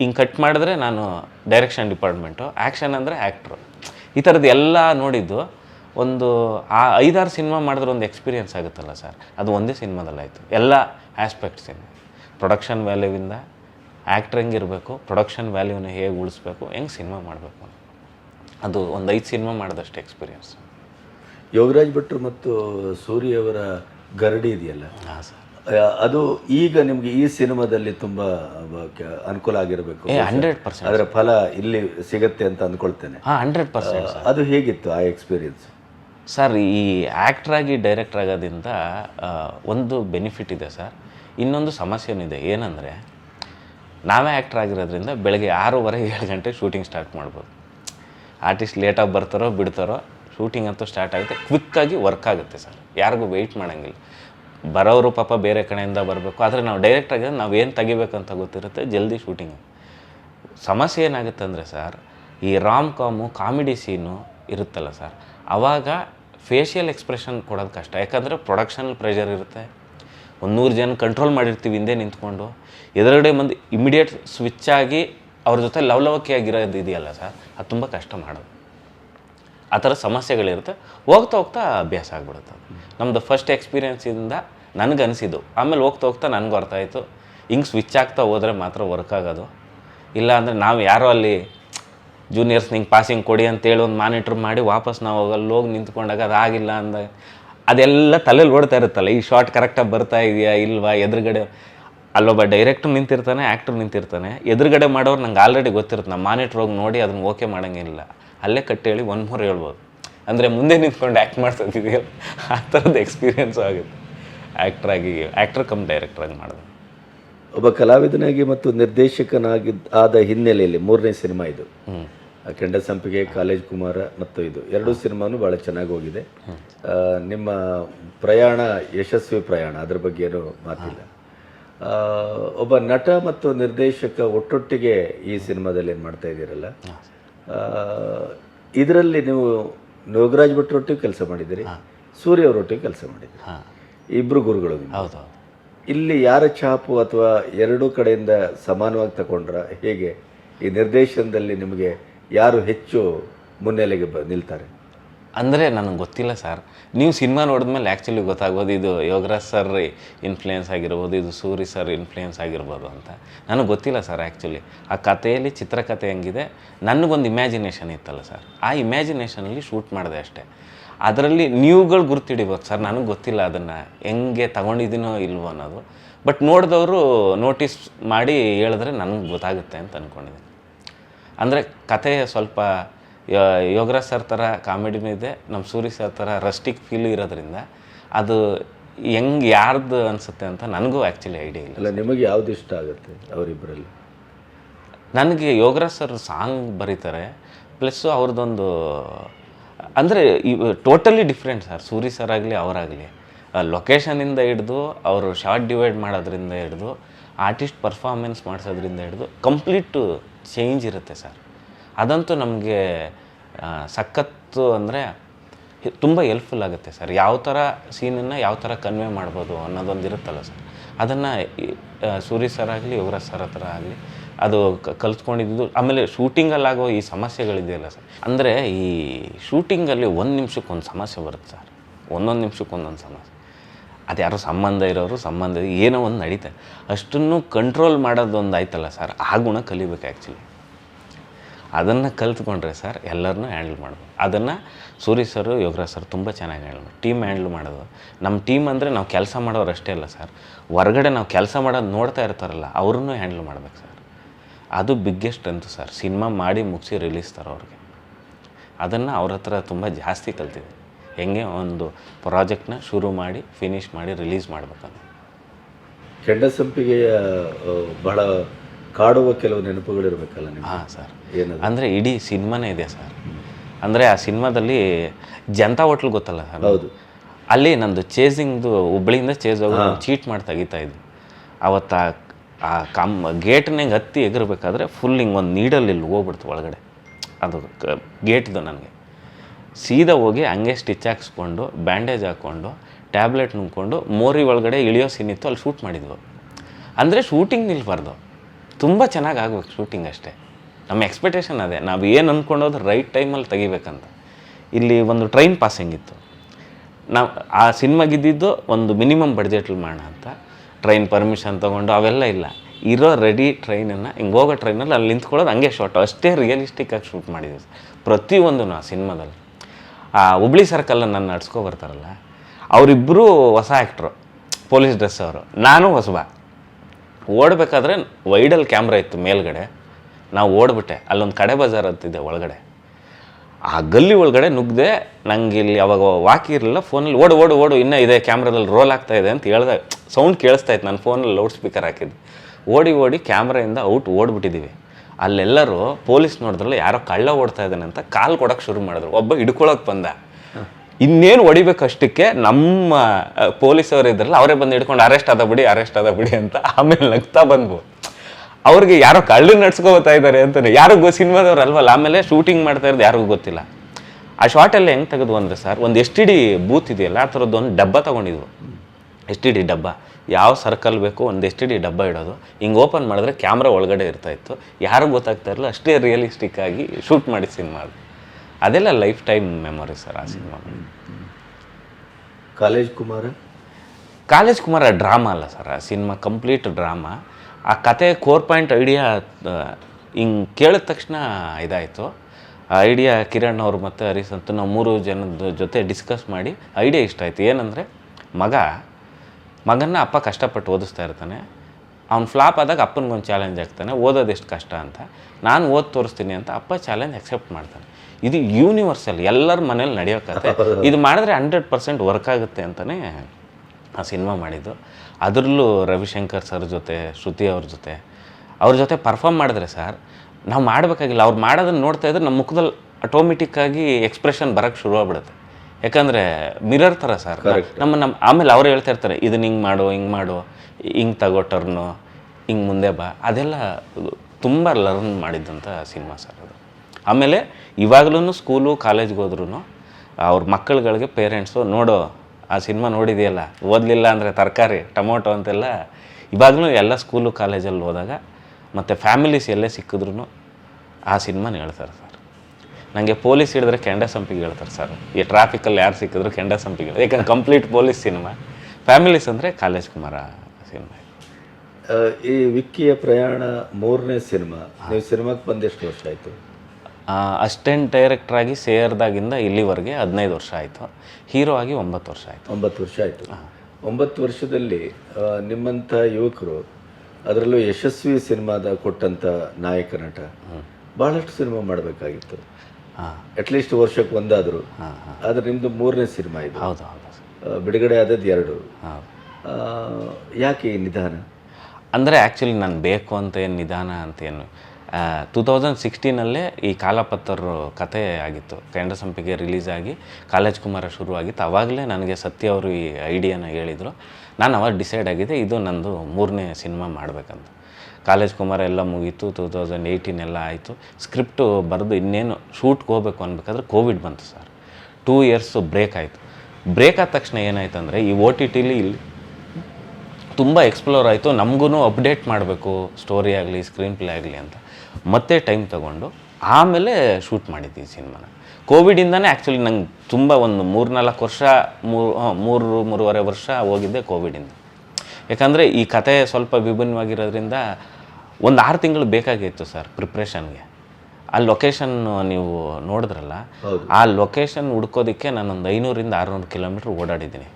ಹಿಂಗೆ ಕಟ್ ಮಾಡಿದ್ರೆ ನಾನು ಡೈರೆಕ್ಷನ್ ಡಿಪಾರ್ಟ್ಮೆಂಟು ಆ್ಯಕ್ಷನ್ ಅಂದರೆ ಆ್ಯಕ್ಟ್ರು ಈ ಥರದ್ದು ಎಲ್ಲ ನೋಡಿದ್ದು ಒಂದು ಆ ಐದಾರು ಸಿನಿಮಾ ಮಾಡಿದ್ರೆ ಒಂದು ಎಕ್ಸ್ಪೀರಿಯನ್ಸ್ ಆಗುತ್ತಲ್ಲ ಸರ್? ಅದು ಒಂದೇ ಸಿನಿಮಾದಲ್ಲಾಯಿತು ಎಲ್ಲ ಆಸ್ಪೆಕ್ಟ್ಸಿಂದ ಪ್ರೊಡಕ್ಷನ್ ವ್ಯಾಲ್ಯೂವಿಂದ ಆ್ಯಕ್ಟ್ರ್ ಹೆಂಗಿರಬೇಕು ಪ್ರೊಡಕ್ಷನ್ ವ್ಯಾಲ್ಯೂನ ಹೇಗೆ ಉಳಿಸ್ಬೇಕು ಹೆಂಗೆ ಸಿನಿಮಾ ಮಾಡಬೇಕು ಅದು ಒಂದು ಐದು ಸಿನಿಮಾ ಮಾಡಿದಷ್ಟು ಎಕ್ಸ್ಪೀರಿಯನ್ಸ್ ಯೋಗರಾಜ್ ಭಟ್ರು ಮತ್ತು ಸೂರ್ಯವರ ಅವರ ಗರಡಿ ಇದೆಯಲ್ಲ? ಹಾಂ ಸರ್. ಅದು ಈಗ ನಿಮ್ಗೆ ಈ ಸಿನಿಮಾದಲ್ಲಿ ತುಂಬಾ ಅನುಕೂಲ ಆಗಿರಬೇಕು. Hundred percent. ಅದರ ಫಲ ಇಲ್ಲಿ ಸಿಗತ್ತೆ ಅಂತ ಅಂದ್ಕೊಳ್ತೇನೆ ಹಾಂ ಹಂಡ್ರೆಡ್ ಪರ್ಸೆಂಟ್ ಅದು ಹೇಗಿತ್ತು ಆ ಎಕ್ಸ್ಪೀರಿಯನ್ಸ್? ಸರ್ ಈ ಆ್ಯಕ್ಟ್ರಾಗಿ ಡೈರೆಕ್ಟರ್ ಆಗೋದ್ರಿಂದ ಒಂದು ಬೆನಿಫಿಟ್ ಇದೆ ಸರ್. ಇನ್ನೊಂದು ಸಮಸ್ಯೆನಿದೆ. ಏನಂದರೆ ನಾವೇ ಆ್ಯಕ್ಟ್ರ್ ಆಗಿರೋದ್ರಿಂದ ಬೆಳಗ್ಗೆ ಆರೂವರೆ ಏಳು ಗಂಟೆ ಶೂಟಿಂಗ್ ಸ್ಟಾರ್ಟ್ ಮಾಡ್ಬೋದು. ಆರ್ಟಿಸ್ಟ್ ಲೇಟಾಗಿ ಬರ್ತಾರೋ ಬಿಡ್ತಾರೋ ಶೂಟಿಂಗ್ ಅಂತೂ ಸ್ಟಾರ್ಟ್ ಆಗುತ್ತೆ. ಕ್ವಿಕ್ಕಾಗಿ ವರ್ಕ್ ಆಗುತ್ತೆ ಸರ್. ಯಾರಿಗೂ ವೆಯ್ಟ್ ಮಾಡೋಂಗಿಲ್ಲ. ಬರೋರು ಪಾಪ ಬೇರೆ ಕಡೆಯಿಂದ ಬರಬೇಕು. ಆದರೆ ನಾವು ಡೈರೆಕ್ಟಾಗಿ ನಾವು ಏನು ತೆಗಿಬೇಕಂತ ಗೊತ್ತಿರುತ್ತೆ? ಜಲ್ದಿ ಶೂಟಿಂಗ್ ಸಮಸ್ಯೆ ಏನಾಗುತ್ತೆ ಅಂದರೆ ಸರ್ ಈ ರಾಮ್ ಕಾಮು ಕಾಮಿಡಿ ಸೀನು ಇರುತ್ತಲ್ಲ ಸರ್ ಆವಾಗ ಫೇಶಿಯಲ್ ಎಕ್ಸ್ಪ್ರೆಷನ್ ಕೊಡೋದು ಕಷ್ಟ. ಯಾಕಂದರೆ ಪ್ರೊಡಕ್ಷನ್ ಪ್ರೆಷರ್ ಇರುತ್ತೆ. ಒಂದು ನೂರು ಜನ ಕಂಟ್ರೋಲ್ ಮಾಡಿರ್ತೀವಿ ಹಿಂದೆ ನಿಂತ್ಕೊಂಡು. ಎದುರುಗಡೆ ಮಂದಿ ಇಮಿಡಿಯೇಟ್ ಸ್ವಿಚ್ ಆಗಿ ಅವ್ರ ಜೊತೆ ಲವಲವಿಕೆಯಾಗಿರೋದು ಇದೆಯಲ್ಲ ಸರ್ ಅದು ತುಂಬ ಕಷ್ಟ ಮಾಡೋದು. ಆ ಥರ ಸಮಸ್ಯೆಗಳಿರುತ್ತೆ. ಹೋಗ್ತಾ ಹೋಗ್ತಾ ಅಭ್ಯಾಸ ಆಗ್ಬಿಡುತ್ತೆ. ನಮ್ಮದು ಫಸ್ಟ್ ಎಕ್ಸ್ಪೀರಿಯೆನ್ಸಿಂದ ನನಗೆ ಅನಿಸಿದ್ದು. ಆಮೇಲೆ ಹೋಗ್ತಾ ಹೋಗ್ತಾ ನನಗೆ ಅರ್ಥ ಆಯಿತು. ಹಿಂಗೆ ಸ್ವಿಚ್ ಆಗ್ತಾ ಹೋದರೆ ಮಾತ್ರ ವರ್ಕ್ ಆಗೋದು. ಇಲ್ಲ ಅಂದರೆ ನಾವು ಯಾರೋ ಅಲ್ಲಿ ಜೂನಿಯರ್ಸ್ ನಿಂಗೆ ಪಾಸಿಂಗ್ ಕೊಡಿ ಅಂತೇಳಿ ಒಂದು ಮಾನಿಟ್ರ್ ಮಾಡಿ ವಾಪಸ್ ನಾವು ಅಲ್ಲಿ ಹೋಗಿ ನಿಂತ್ಕೊಂಡಾಗ ಅದಾಗಿಲ್ಲ ಅಂದ ಅದೆಲ್ಲ ತಲೆಯಲ್ಲಿ ಓಡ್ತಾ ಇರುತ್ತಲ್ಲ. ಈ ಶಾರ್ಟ್ ಕರೆಕ್ಟಾಗಿ ಬರ್ತಾ ಇದೆಯಾ ಇಲ್ವಾ? ಎದುರುಗಡೆ ಅಲ್ಲೊಬ್ಬ ಡೈರೆಕ್ಟ್ರ್ ನಿಂತಿರ್ತಾನೆ ಆ್ಯಕ್ಟ್ರ್ ನಿಂತಿರ್ತಾನೆ. ಎದುರುಗಡೆ ಮಾಡೋರು ನಂಗೆ ಆಲ್ರೆಡಿ ಗೊತ್ತಿರುತ್ತೆ. ನಮ್ಮ ಮಾನಿಟ್ರ್ ಹೋಗಿ ನೋಡಿ ಅದನ್ನು ಓಕೆ ಮಾಡೋಂಗಿಲ್ಲ. ಅಲ್ಲೇ ಕಟ್ಟಿ ಹೇಳಿ ಒಂದು ಮೂರು ಹೇಳ್ಬೋದು. ಅಂದರೆ ಮುಂದೆ ನಿಂತ್ಕೊಂಡು ಆ್ಯಕ್ಟ್ ಮಾಡ್ತಿದ್ದೀವಿ ಆ ಥರದ್ದು ಎಕ್ಸ್ಪೀರಿಯೆನ್ಸು ಆಗುತ್ತೆ. ಆ್ಯಕ್ಟ್ರಾಗಿ ಆ್ಯಕ್ಟ್ರ್ ಕಮ್ ಡೈರೆಕ್ಟ್ರಾಗಿ ಮಾಡಿದೆ. ಒಬ್ಬ ಕಲಾವಿದನಾಗಿ ಮತ್ತು ನಿರ್ದೇಶಕನಾಗಿ ಆದ ಹಿನ್ನೆಲೆಯಲ್ಲಿ ಮೂರನೇ ಸಿನಿಮಾ ಇದು. ಕೆಂಡ ಸಂಪಿಗೆ ಕಾಲೇಜ್ ಕುಮಾರ ಮತ್ತು ಇದು. ಎರಡೂ ಸಿನಿಮಾನು ಭಾಳ ಚೆನ್ನಾಗಿ ಹೋಗಿದೆ. ನಿಮ್ಮ ಪ್ರಯಾಣ ಯಶಸ್ವಿ ಪ್ರಯಾಣ ಅದ್ರ ಬಗ್ಗೆ ಏನು ಮಾತಿಲ್ಲ. ಒಬ್ಬ ನಟ ಮತ್ತು ನಿರ್ದೇಶಕ ಒಟ್ಟೊಟ್ಟಿಗೆ ಈ ಸಿನಿಮಾದಲ್ಲಿ ಏನು ಮಾಡ್ತಾ ಇದ್ದೀರಲ್ಲ? ಇದರಲ್ಲಿ ನೀವು ನೋಗರಾಜ್ ಭಟ್ ಭಟ್ರೊಟ್ಟಿಗೆ ಕೆಲಸ ಮಾಡಿದ್ದೀರಿ ಸೂರ್ಯ ಅವರೊಟ್ಟಿಗೆ ಕೆಲಸ ಮಾಡಿದ್ದೀರಿ. ಇಬ್ಬರು ಗುರುಗಳು ಹೌದು ಇಲ್ಲಿ ಯಾರ ಛಾಪು ಅಥವಾ ಎರಡೂ ಕಡೆಯಿಂದ ಸಮಾನವಾಗಿ ತಗೊಂಡ್ರ ಹೇಗೆ ಈ ನಿರ್ದೇಶನದಲ್ಲಿ ನಿಮಗೆ ಯಾರು ಹೆಚ್ಚು ಮುನ್ನೆಲೆಗೆ ಬ ನಿಲ್ತಾರೆ? ಅಂದರೆ ನನಗೆ ಗೊತ್ತಿಲ್ಲ ಸರ್. ನೀವು ಸಿನಿಮಾ ನೋಡಿದ್ಮೇಲೆ ಆ್ಯಕ್ಚುಲಿ ಗೊತ್ತಾಗ್ಬೋದು ಇದು ಯೋಗರಾಜ್ ಸರ್ ಇನ್ಫ್ಲೂಯೆನ್ಸ್ ಆಗಿರ್ಬೋದು, ಇದು ಸೂರಿ ಸರ್ ಇನ್ಫ್ಲೂಯೆನ್ಸ್ ಆಗಿರ್ಬೋದು ಅಂತ. ನನಗೆ ಗೊತ್ತಿಲ್ಲ ಸರ್ ಆ್ಯಕ್ಚುಲಿ ಆ ಕಥೆಯಲ್ಲಿ, ಚಿತ್ರಕಥೆ ಹೆಂಗಿದೆ? ನನಗೊಂದು ಇಮ್ಯಾಜಿನೇಷನ್ ಇತ್ತಲ್ಲ ಸರ್. ಆ ಇಮ್ಯಾಜಿನೇಷನಲ್ಲಿ ಶೂಟ್ ಮಾಡಿದೆ ಅಷ್ಟೇ. ಅದರಲ್ಲಿ ನೀವುಗಳು ಗುರುತಿಡಿಬೋದು ಸರ್. ನನಗೆ ಗೊತ್ತಿಲ್ಲ ಅದನ್ನು ಹೆಂಗೆ ತಗೊಂಡಿದ್ದೀನೋ ಇಲ್ವೋ ಅನ್ನೋದು. ಬಟ್ ನೋಡಿದವರು ನೋಟಿಸ್ ಮಾಡಿ ಹೇಳಿದ್ರೆ ನನಗೆ ಗೊತ್ತಾಗುತ್ತೆ ಅಂತ ಅಂದ್ಕೊಂಡಿದ್ದೀನಿ ಅಂದರೆ ಕಥೆಯ ಸ್ವಲ್ಪ ಯೋಗರಾಜ್ ಸರ್ ಥರ ಕಾಮಿಡಿನೂ ಇದೆ ನಮ್ಮ ಸೂರಿ ಸರ್ ಥರ ರಸ್ಟಿಕ್ ಫೀಲ್ ಇರೋದ್ರಿಂದ ಅದು ಹೆಂಗೆ ಯಾರ್ದು ಅನಿಸುತ್ತೆ ಅಂತ ನನಗೂ ಆ್ಯಕ್ಚುಲಿ ಐಡಿಯಾ ಇಲ್ಲ. ಅಲ್ಲ ನಿಮಗೆ ಯಾವ್ದು ಇಷ್ಟ ಆಗುತ್ತೆ ಅವರಿಬ್ಬರಲ್ಲಿ ನನಗೆ ಯೋಗರಾಜ್ ಸರ್ ಸಾಂಗ್ ಬರೀತಾರೆ ಪ್ಲಸ್ಸು ಅವ್ರದ್ದೊಂದು ಅಂದರೆ totally different sir. Suri sir ಆಗಲಿ ಅವರಾಗಲಿ ಲೊಕೇಶನಿಂದ ಹಿಡ್ದು ಅವರು ಶಾರ್ಟ್ ಡಿವೈಡ್ ಮಾಡೋದ್ರಿಂದ ಹಿಡ್ದು ಆರ್ಟಿಸ್ಟ್ ಪರ್ಫಾರ್ಮೆನ್ಸ್ ಮಾಡಿಸೋದ್ರಿಂದ ಹಿಡ್ದು ಕಂಪ್ಲೀಟು ಚೇಂಜ್ ಇರುತ್ತೆ ಸರ್. ಅದಂತೂ ನಮಗೆ ಸಖತ್ತು ಅಂದರೆ ತುಂಬ ಹೆಲ್ಪ್ಫುಲ್ ಆಗುತ್ತೆ ಸರ್. ಯಾವ ಥರ ಸೀನನ್ನು ಯಾವ ಥರ ಕನ್ವೆ ಮಾಡ್ಬೋದು ಅನ್ನೋದೊಂದು ಇರುತ್ತಲ್ಲ ಸರ್. ಅದನ್ನು ಸೂರಿ ಸರ್ ಆಗಲಿ ಯುವರಾಜ್ ಸರ್ ಹತ್ರ ಆಗಲಿ, ಅದು ಕಲ್ತ್ಕೊಂಡಿದ್ದು, ಆಮೇಲೆ ಶೂಟಿಂಗಲ್ಲಾಗೋ ಈ ಸಮಸ್ಯೆಗಳಿದೆಯಲ್ಲ ಸರ್. ಅಂದರೆ ಈ ಶೂಟಿಂಗಲ್ಲಿ ಒಂದು ನಿಮಿಷಕ್ಕೆ ಒಂದು ಸಮಸ್ಯೆ ಬರುತ್ತೆ ಸರ್. ಒಂದೊಂದು ನಿಮಿಷಕ್ಕೆ ಒಂದೊಂದು ಸಮಸ್ಯೆ. ಅದು ಯಾರೋ ಸಂಬಂಧ ಇರೋರು ಸಂಬಂಧ, ಏನೋ ಒಂದು ನಡೀತಾರೆ ಅಷ್ಟನ್ನು ಕಂಟ್ರೋಲ್ ಮಾಡೋದೊಂದು ಆಯ್ತಲ್ಲ ಸರ್. ಆ ಗುಣ ಕಲಿಬೇಕು ಆ್ಯಕ್ಚುಲಿ ಅದನ್ನು ಕಲ್ತ್ಕೊಂಡ್ರೆ ಸರ್ ಎಲ್ಲರನ್ನೂ ಹ್ಯಾಂಡಲ್ ಮಾಡ್ಬೋದು. ಅದನ್ನು ಸೂರಿ ಸರ್ ಯೋಗರಾಜ್ ಸರ್ ತುಂಬ ಚೆನ್ನಾಗಿ ಹ್ಯಾಂಡಲ್ ಮಾಡಿ ಟೀಮ್ ಹ್ಯಾಂಡಲ್ ಮಾಡೋದು. ನಮ್ಮ ಟೀಮ್ ಅಂದರೆ ನಾವು ಕೆಲಸ ಮಾಡೋರು ಅಷ್ಟೇ ಅಲ್ಲ ಸರ್. ಹೊರಗಡೆ ನಾವು ಕೆಲಸ ಮಾಡೋದು ನೋಡ್ತಾ ಇರ್ತಾರಲ್ಲ ಅವ್ರನ್ನೂ ಹ್ಯಾಂಡಲ್ ಮಾಡ್ಬೇಕು ಸರ್. ಅದು ಬಿಗ್ಗೆಸ್ಟ್ ಅಂತು ಸರ್ ಸಿನಿಮಾ ಮಾಡಿ ಮುಗಿಸಿ ರಿಲೀಸ್ ತರೋ ಅವ್ರಿಗೆ. ಅದನ್ನು ಅವ್ರ ಹತ್ರ ತುಂಬ ಜಾಸ್ತಿ ಕಲ್ತಿದ್ದೆ ಹೆಂಗೆ ಒಂದು ಪ್ರಾಜೆಕ್ಟ್ನ ಶುರು ಮಾಡಿ ಫಿನಿಷ್ ಮಾಡಿ ರಿಲೀಸ್ ಮಾಡ್ಬೇಕಂತ. ಕೆಂಡ ಸಂಪಿಗೆಯ ಆ, ಬಹಳ ಕಾಡುವ ಕೆಲವು ನೆನಪುಗಳಿರ್ಬೇಕಲ್ಲ ನಿಮ್ಗೆ? ಹಾಂ ಸರ್. ಏನದು? ಅಂದರೆ ಇಡೀ ಸಿನಿಮಾನೇ ಇದೆ ಸರ್. ಅಂದರೆ ಆ ಸಿನಿಮಾದಲ್ಲಿ ಜನತಾ ಹೋಟ್ಲ್ ಗೊತ್ತಲ್ಲ ಸರ್? ಹೌದು. ಅಲ್ಲಿ ನಂದು ಚೇಸಿಂಗ್ದು ಹುಬ್ಬಳ್ಳಿಯಿಂದ ಚೇಸ್ ಹೋಗಿ ಚೀಟ್ ಮಾಡಿ ತೆಗಿತಾ ಇದ್ವಿ ಅವತ್ತು ಆ- ಆ ಕಮ್ ಗೇಟ್ನಾಗ ಹತ್ತಿ ಎಗರಬೇಕಾದ್ರೆ ಫುಲ್ ಹಿಂಗೆ ಒಂದು ನೀಡಲ್ಲಿ ಇಲ್ಲಿ ಹೋಗ್ಬಿಡ್ತು ಒಳಗಡೆ. ಅದು ಗೇಟ್ದು ನನಗೆ. ಸೀದಾ ಹೋಗಿ ಹಂಗೆ ಸ್ಟಿಚ್ ಹಾಕ್ಸ್ಕೊಂಡು ಬ್ಯಾಂಡೇಜ್ ಹಾಕ್ಕೊಂಡು ಟ್ಯಾಬ್ಲೆಟ್ ನುಂಗ್ಕೊಂಡು ಮೋರಿ ಒಳಗಡೆ ಇಳಿಯೋ ಸೀನ್ ಇತ್ತು ಅಲ್ಲಿ ಶೂಟ್ ಮಾಡಿದ್ವು. ಅಂದರೆ ಶೂಟಿಂಗ್ ನಿಲ್ಬಾರ್ದು. ತುಂಬ ಚೆನ್ನಾಗಿ ಆಗ್ಬೇಕು ಶೂಟಿಂಗ್ ಅಷ್ಟೇ. ನಮ್ಮ ಎಕ್ಸ್ಪೆಕ್ಟೇಷನ್ ಅದೇ. ನಾವು ಏನು ಅಂದ್ಕೊಂಡೋದು ರೈಟ್ ಟೈಮಲ್ಲಿ ತೆಗಿಬೇಕಂತ. ಇಲ್ಲಿ ಒಂದು ಟ್ರೈನ್ ಪಾಸಿಂಗ್ ಇತ್ತು. ನಾವು ಆ ಸಿನಿಮಾಗಿದ್ದಿದ್ದು ಒಂದು ಮಿನಿಮಮ್ ಬಡ್ಜೆಟ್ಲಿ ಮಾಡೋಣ ಅಂತ. ಟ್ರೈನ್ ಪರ್ಮಿಷನ್ ತೊಗೊಂಡು ಅವೆಲ್ಲ ಇಲ್ಲ. ಇರೋ ರೆಡಿ ಟ್ರೈನನ್ನು ಹಿಂಗೆ ಹೋಗೋ ಟ್ರೈನಲ್ಲಿ ಅಲ್ಲಿ ನಿಂತ್ಕೊಳ್ಳೋದು ಹಂಗೆ ಶಾರ್ಟ್ ಅಷ್ಟೇ ರಿಯಲಿಸ್ಟಿಕ್ ಆಗಿ ಶೂಟ್ ಮಾಡಿದ್ವಿ. ಪ್ರತಿಯೊಂದು ಆ ಸಿನಿಮಾದಲ್ಲಿ ಆ ಹುಬ್ಳಿ ಸರ್ಕಲನ್ನು ನಾನು ನಡ್ಸ್ಕೊ ಬರ್ತಾರಲ್ಲ ಅವರಿಬ್ಬರು ಹೊಸ ಆ್ಯಕ್ಟ್ರು ಪೊಲೀಸ್ ಡ್ರೆಸ್ ಅವರು. ನಾನು ಹೊಸಬ. ಓಡಬೇಕಾದ್ರೆ ವೈಡಲ್ ಕ್ಯಾಮ್ರಾ ಇತ್ತು ಮೇಲ್ಗಡೆ. ನಾವು ಓಡ್ಬಿಟ್ಟೆ. ಅಲ್ಲೊಂದು ಕಡೆ ಬಜಾರ್ ಅಂತಿದ್ದೆ ಒಳಗಡೆ. ಆ ಗಲ್ಲಿ ಒಳಗಡೆ ನುಗ್ದೆ ನಂಗೆ ಇಲ್ಲಿ ಅವಾಗ ವಾಕಿ ಇರಲಿಲ್ಲ. ಫೋನಲ್ಲಿ ಓಡು ಓಡು ಓಡು, ಇನ್ನೂ ಇದೆ, ಕ್ಯಾಮ್ರಾದಲ್ಲಿ ರೋಲ್ ಆಗ್ತಾ ಇದೆ ಅಂತ ಹೇಳ್ದೆ. ಸೌಂಡ್ ಕೇಳಿಸ್ತಾ ಇತ್ತು ನನ್ನ ಫೋನಲ್ಲಿ ಲೌಡ್ ಸ್ಪೀಕರ್ ಹಾಕಿದ್ದು. ಓಡಿ ಓಡಿ ಕ್ಯಾಮ್ರಾಯಿಂದ ಔಟ್ ಓಡ್ಬಿಟ್ಟಿದ್ದೀವಿ ಅಲ್ಲೆಲ್ಲರೂ ಪೊಲೀಸ್ ನೋಡಿದ್ರಲ್ಲ, ಯಾರೋ ಕಳ್ಳ ಓಡ್ತಾ ಇದ್ದಾನೆ ಅಂತ ಕಾಲ್ ಕೊಡೋಕೆ ಶುರು ಮಾಡಿದ್ರು. ಒಬ್ಬ ಹಿಡ್ಕೊಳಕ್ಕೆ ಬಂದ. ಇನ್ನೇನು ಹೊಡಿಬೇಕು ಅಷ್ಟಕ್ಕೆ ನಮ್ಮ ಪೊಲೀಸವರು ಇದ್ರಲ್ಲ ಅವರೇ ಬಂದು ಹಿಡ್ಕೊಂಡು ಅರೆಸ್ಟ್ ಆದ ಬಿಡಿ ಅರೆಸ್ಟ್ ಆದ ಬಿಡಿ ಅಂತ ಆಮೇಲೆ ನಗ್ತಾ ಬಂದ್ವು. ಅವ್ರಿಗೆ ಯಾರೋ ಕಳ್ಳು ನಡ್ಸ್ಕೋಬೋತಾ ಇದ್ದಾರೆ ಅಂತಾನೆ. ಯಾರಿಗೂ ಸಿನಿಮಾದವ್ರು ಅಲ್ವಲ್ಲ, ಆಮೇಲೆ ಶೂಟಿಂಗ್ ಮಾಡ್ತಾ ಇರೋದು ಯಾರಿಗೂ ಗೊತ್ತಿಲ್ಲ. ಆ ಶಾರ್ಟಲ್ಲಿ ಹೆಂಗೆ ತೆಗೆದು ಅಂದರೆ ಸರ್ ಒಂದು ಎಸ್ ಟಿ ಡಿ ಬೂತ್ ಇದೆಯಲ್ಲ, ಆ ಥರದ್ದು ಒಂದು ಡಬ್ಬ ತೊಗೊಂಡಿದ್ವು. ಎಸ್ ಟಿ ಡಿ ಡಬ್ಬ. ಯಾವ ಸರ್ಕಲ್ ಬೇಕು ಒಂದು ಎಸ್ ಟಿ ಡಿ ಡಬ್ಬ ಇಡೋದು. ಹಿಂಗೆ ಓಪನ್ ಮಾಡಿದ್ರೆ ಕ್ಯಾಮ್ರಾ ಒಳಗಡೆ ಇರ್ತಾಯಿತ್ತು ಯಾರಿಗೂ ಗೊತ್ತಾಗ್ತಾ ಇರಲಿಲ್ಲ. ಅಷ್ಟೇ ರಿಯಲಿಸ್ಟಿಕ್ ಆಗಿ ಶೂಟ್ ಮಾಡಿ ಸಿನಿಮಾ ಅದು. ಅದೆಲ್ಲ ಲೈಫ್ ಟೈಮ್ ಮೆಮೊರಿ ಸರ್ ಆ cinema college Kumara? College Kumara drama ಅಲ್ಲ ಸರ್ ಆ ಸಿನಿಮಾ ಕಂಪ್ಲೀಟ್ ಡ್ರಾಮಾ ಆ ಕತೆ ಕೋರ್ ಪಾಯಿಂಟ್ ಐಡಿಯಾ ಹಿಂಗೆ ಕೇಳಿದ ತಕ್ಷಣ ಇದಾಯಿತು. ಆ ಐಡಿಯಾ ಕಿರಣ್ ಅವರು ಮತ್ತು ಹರೀಶ್ ಅಂತ ನಾವು ಮೂರು ಜನದ ಜೊತೆ ಡಿಸ್ಕಸ್ ಮಾಡಿ ಐಡಿಯಾ ಇಷ್ಟ ಆಯಿತು. ಏನಂದರೆ ಮಗ ಮಗನ ಅಪ್ಪ ಕಷ್ಟಪಟ್ಟು ಓದಿಸ್ತಾ ಇರ್ತಾನೆ. ಅವ್ನು ಫ್ಲಾಪ್ ಆದಾಗ ಅಪ್ಪನಿಗೊಂದು ಚಾಲೆಂಜ್ ಆಗ್ತಾನೆ ಓದೋದು ಎಷ್ಟು ಕಷ್ಟ ಅಂತ. ನಾನು ಓದಿ ತೋರಿಸ್ತೀನಿ ಅಂತ ಅಪ್ಪ ಚಾಲೆಂಜ್ ಅಕ್ಸೆಪ್ಟ್ ಮಾಡ್ತಾನೆ. ಇದು ಯೂನಿವರ್ಸಲ್ ಎಲ್ಲರ ಮನೇಲಿ ನಡೆಯೋ ಕತೆ. ಇದು ಮಾಡಿದ್ರೆ ಹಂಡ್ರೆಡ್ ಪರ್ಸೆಂಟ್ ವರ್ಕ್ ಆಗುತ್ತೆ ಅಂತಲೇ ಆ ಸಿನಿಮಾ ಮಾಡಿದ್ದು. ಅದರಲ್ಲೂ ರವಿಶಂಕರ್ ಸರ್ ಜೊತೆ ಶ್ರುತಿ ಅವ್ರ ಜೊತೆ ಅವ್ರ ಜೊತೆ ಪರ್ಫಾರ್ಮ್ ಮಾಡಿದ್ರೆ ಸರ್ ನಾವು ಮಾಡಬೇಕಾಗಿಲ್ಲ. ಅವ್ರು ಮಾಡೋದನ್ನು ನೋಡ್ತಾ ಇದ್ರೆ ನಮ್ಮ ಮುಖದಲ್ಲಿ ಆಟೋಮೆಟಿಕ್ಕಾಗಿ ಎಕ್ಸ್ಪ್ರೆಷನ್ ಬರೋಕ್ಕೆ ಶುರು ಆಗ್ಬಿಡುತ್ತೆ. ಯಾಕಂದರೆ ಮಿರರ್ ಥರ ಸರ್ ನಮ್ಮ ನಮ್ಮ ಆಮೇಲೆ ಅವ್ರು ಹೇಳ್ತಾ ಇರ್ತಾರೆ ಇದನ್ನ ಹಿಂಗೆ ಮಾಡು ಹಿಂಗೆ ಮಾಡು ಹಿಂಗೆ ತಗೋ ಟರ್ನು ಹಿಂಗೆ ಮುಂದೆ ಬಾ. ಅದೆಲ್ಲ ತುಂಬ ಲರ್ನ್ ಮಾಡಿದ್ದಂಥ ಸಿನಿಮಾ ಸರ್ ಅದು. ಆಮೇಲೆ ಇವಾಗಲೂ ಸ್ಕೂಲು ಕಾಲೇಜ್ಗೆ ಹೋದ್ರೂ ಅವ್ರ ಮಕ್ಕಳುಗಳಿಗೆ ಪೇರೆಂಟ್ಸು ನೋಡು ಆ ಸಿನಿಮಾ ನೋಡಿದೆಯಲ್ಲ ಓದಲಿಲ್ಲ ಅಂದರೆ ತರಕಾರಿ ಟೊಮೊಟೊ ಅಂತೆಲ್ಲ. ಇವಾಗಲೂ ಎಲ್ಲ ಸ್ಕೂಲು ಕಾಲೇಜಲ್ಲಿ ಹೋದಾಗ ಮತ್ತು ಫ್ಯಾಮಿಲೀಸ್ ಎಲ್ಲೇ ಸಿಕ್ಕಿದ್ರು ಆ ಸಿನಿಮಾನ ಹೇಳ್ತಾರೆ ಸರ್ ನನಗೆ ಪೊಲೀಸ್ ಹಿಡಿದ್ರೆ ಕೆಂಡ ಸಂಪಿಗೆ ಹೇಳ್ತಾರೆ ಸರ್. ಈ ಟ್ರಾಫಿಕಲ್ಲಿ ಯಾರು ಸಿಕ್ಕಿದ್ರು ಕೆಂಡ ಸಂಪಿಗೆ ಯಾಕಂದ್ರೆ ಕಂಪ್ಲೀಟ್ ಪೊಲೀಸ್ ಸಿನಿಮಾ. ಫ್ಯಾಮಿಲೀಸ್ ಅಂದರೆ ಕಾಲೇಜ್ ಕುಮಾರ ಸಿನಿಮಾ. ಈ ವಿಕ್ಕಿಯ ಪ್ರಯಾಣ ಮೂರನೇ ಸಿನಿಮಾ. ನೀವು ಸಿನಿಮಾಕ್ಕೆ ಬಂದು ಎಷ್ಟು ವರ್ಷ ಆಯಿತು? ಅಸ್ಟೆಂಟ್ ಡೈರೆಕ್ಟ್ರಾಗಿ ಸೇರಿದಾಗಿಂದ ಇಲ್ಲಿವರೆಗೆ ಹದಿನೈದು ವರ್ಷ ಆಯಿತು. ಹೀರೋ ಆಗಿ ಒಂಬತ್ತು ವರ್ಷ ಆಯಿತು. ಒಂಬತ್ತು ವರ್ಷ ಆಯಿತು. ಒಂಬತ್ತು ವರ್ಷದಲ್ಲಿ ನಿಮ್ಮಂಥ ಯುವಕರು ಅದರಲ್ಲೂ ಯಶಸ್ವಿ ಸಿನಿಮಾದ ಕೊಟ್ಟಂಥ ನಾಯಕ ನಟ ಭಾಳಷ್ಟು ಸಿನಿಮಾ ಮಾಡಬೇಕಾಗಿತ್ತು. ಅಟ್ಲೀಸ್ಟ್ ವರ್ಷಕ್ಕೆ ಒಂದಾದರೂ. ಹಾಂ ಹಾಂ. ಆದರೆ ನಿಮ್ಮದು ಮೂರನೇ ಸಿನಿಮಾ ಇದು. ಹೌದು ಹೌದು. ಬಿಡುಗಡೆ ಆದದ್ದು ಎರಡು. ಯಾಕೆ ಈ ನಿಧಾನ? ಅಂದರೆ ಆ್ಯಕ್ಚುಲಿ ನಾನು ಬೇಕು ಅಂತ ಏನು ನಿಧಾನ ಅಂತ ಏನು ಟೂ ತೌಸಂಡ್ ಸಿಕ್ಸ್ಟೀನಲ್ಲೇ ಈ ಕಾಲಪತ್ರ ಕತೆ ಆಗಿತ್ತು. ಕೆಂಡ ಸಂಪಿಗೆ ರಿಲೀಸ್ ಆಗಿ ಕಾಲೇಜ್ ಕುಮಾರ ಶುರುವಾಗಿತ್ತು. ಆವಾಗಲೇ ನನಗೆ ಸತ್ಯ ಅವರು ಈ ಐಡಿಯಾನ ಹೇಳಿದರು. ನಾನು ಅವಾಗ ಡಿಸೈಡ್ ಆಗಿದೆ ಇದು ನಂದು ಮೂರನೇ ಸಿನಿಮಾ ಮಾಡಬೇಕಂತ. ಕಾಲೇಜ್ ಕುಮಾರ ಎಲ್ಲ ಮುಗೀತು ಟೂ ತೌಸಂಡ್ ಏಯ್ಟೀನ್ ಎಲ್ಲ ಆಯಿತು. ಸ್ಕ್ರಿಪ್ಟು ಬರೆದು ಇನ್ನೇನು ಶೂಟ್ಗೆ ಹೋಗ್ಬೇಕು ಅನ್ಬೇಕಾದ್ರೆ ಕೋವಿಡ್ ಬಂತು ಸರ್ ಟೂ ಇಯರ್ಸು ಬ್ರೇಕ್ ಆಯಿತು. ಬ್ರೇಕ್ ಆದ ತಕ್ಷಣ ಏನಾಯ್ತು ಅಂದರೆ ಈ ಓ ಟಿ ಟಿಲಿ ಇಲ್ಲಿ ತುಂಬ ಎಕ್ಸ್ಪ್ಲೋರ್ ಆಯಿತು. ನಮಗೂ ಅಪ್ಡೇಟ್ ಮಾಡಬೇಕು ಸ್ಟೋರಿ ಆಗಲಿ ಸ್ಕ್ರೀನ್ ಪ್ಲೇ ಆಗಲಿ ಅಂತ. ಮತ್ತೆ ಟೈಮ್ ತಗೊಂಡು ಆಮೇಲೆ ಶೂಟ್ ಮಾಡಿದ್ವಿ ಈ ಸಿನಿಮಾನ ಕೋವಿಡಿಂದನೇ ಆ್ಯಕ್ಚುಲಿ ನಂಗೆ ತುಂಬ ಒಂದು ಮೂರು ನಾಲ್ಕು ವರ್ಷ, ಮೂರು ಮೂರು, ಮೂರುವರೆ ವರ್ಷ ಹೋಗಿದ್ದೆ ಕೋವಿಡಿಂದ ಯಾಕಂದರೆ ಈ ಕತೆ ಸ್ವಲ್ಪ ವಿಭಿನ್ನವಾಗಿರೋದ್ರಿಂದ ಒಂದು ಆರು ತಿಂಗಳು ಬೇಕಾಗಿತ್ತು ಸರ್ ಪ್ರಿಪ್ರೇಷನ್ಗೆ. ಆ ಲೊಕೇಶನ್ ನೀವು ನೋಡಿದ್ರಲ್ಲ ಆ ಲೊಕೇಶನ್ ಹುಡ್ಕೋದಕ್ಕೆ ನಾನೊಂದು ಐನೂರಿಂದ ಆರುನೂರು ಕಿಲೋಮೀಟ್ರ್ ಓಡಾಡಿದ್ದೀನಿ.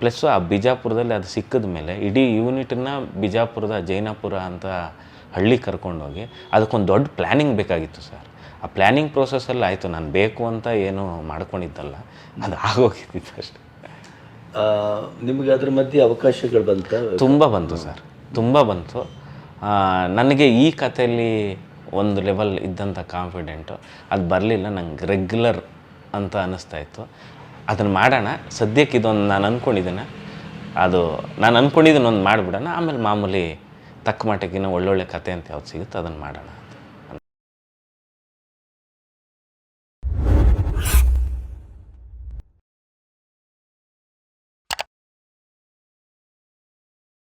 ಪ್ಲಸ್ಸು ಆ ಬಿಜಾಪುರದಲ್ಲಿ ಅದು ಸಿಕ್ಕಿದ ಮೇಲೆ ಇಡೀ ಯೂನಿಟನ್ನ ಬಿಜಾಪುರದ ಜೈನಾಪುರ ಅಂತ ಹಳ್ಳಿ ಕರ್ಕೊಂಡೋಗಿ ಅದಕ್ಕೊಂದು ದೊಡ್ಡ ಪ್ಲ್ಯಾನಿಂಗ್ ಬೇಕಾಗಿತ್ತು ಸರ್. ಆ ಪ್ಲ್ಯಾನಿಂಗ್ ಪ್ರೋಸೆಸ್ಸಲ್ಲಿ ಆಯಿತು ನಾನು ಬೇಕು ಅಂತ ಏನು ಮಾಡ್ಕೊಂಡಿದ್ದಲ್ಲ ಅದು ಆಗೋಗಿದ್ದಿತ್ತು ಅಷ್ಟೆ. ನಿಮಗೆ ಅದ್ರ ಮಧ್ಯೆ ಅವಕಾಶಗಳು ಬಂತ? ತುಂಬ ಬಂತು ಸರ್. ತುಂಬ ಬಂತು. ನನಗೆ ಈ ಕಥೆಯಲ್ಲಿ ಒಂದು ಲೆವೆಲ್ ಇದ್ದಂಥ ಕಾನ್ಫಿಡೆಂಟು ಅದು ಬರಲಿಲ್ಲ, ನಂಗೆ ರೆಗ್ಯುಲರ್ ಅಂತ ಅನ್ನಿಸ್ತಾ ಇತ್ತು. ಅದನ್ನು ಮಾಡೋಣ. ಸದ್ಯಕ್ಕೆ ಇದೊಂದು ನಾನು ಅಂದ್ಕೊಂಡಿದ್ದೇನೆ ಅದು ನಾನು ಅಂದ್ಕೊಂಡಿದ್ದೀನಿ ಒಂದು ಮಾಡಿಬಿಡೋಣ. ಆಮೇಲೆ ಮಾಮೂಲಿ ತಕ್ಕ ಮಟ್ಟಕ್ಕಿನ್ನ ಒಳ್ಳೊಳ್ಳೆ ಕತೆ ಅಂತ ಯಾವ್ದು ಸಿಗುತ್ತೆ ಅದನ್ನು ಮಾಡೋಣ.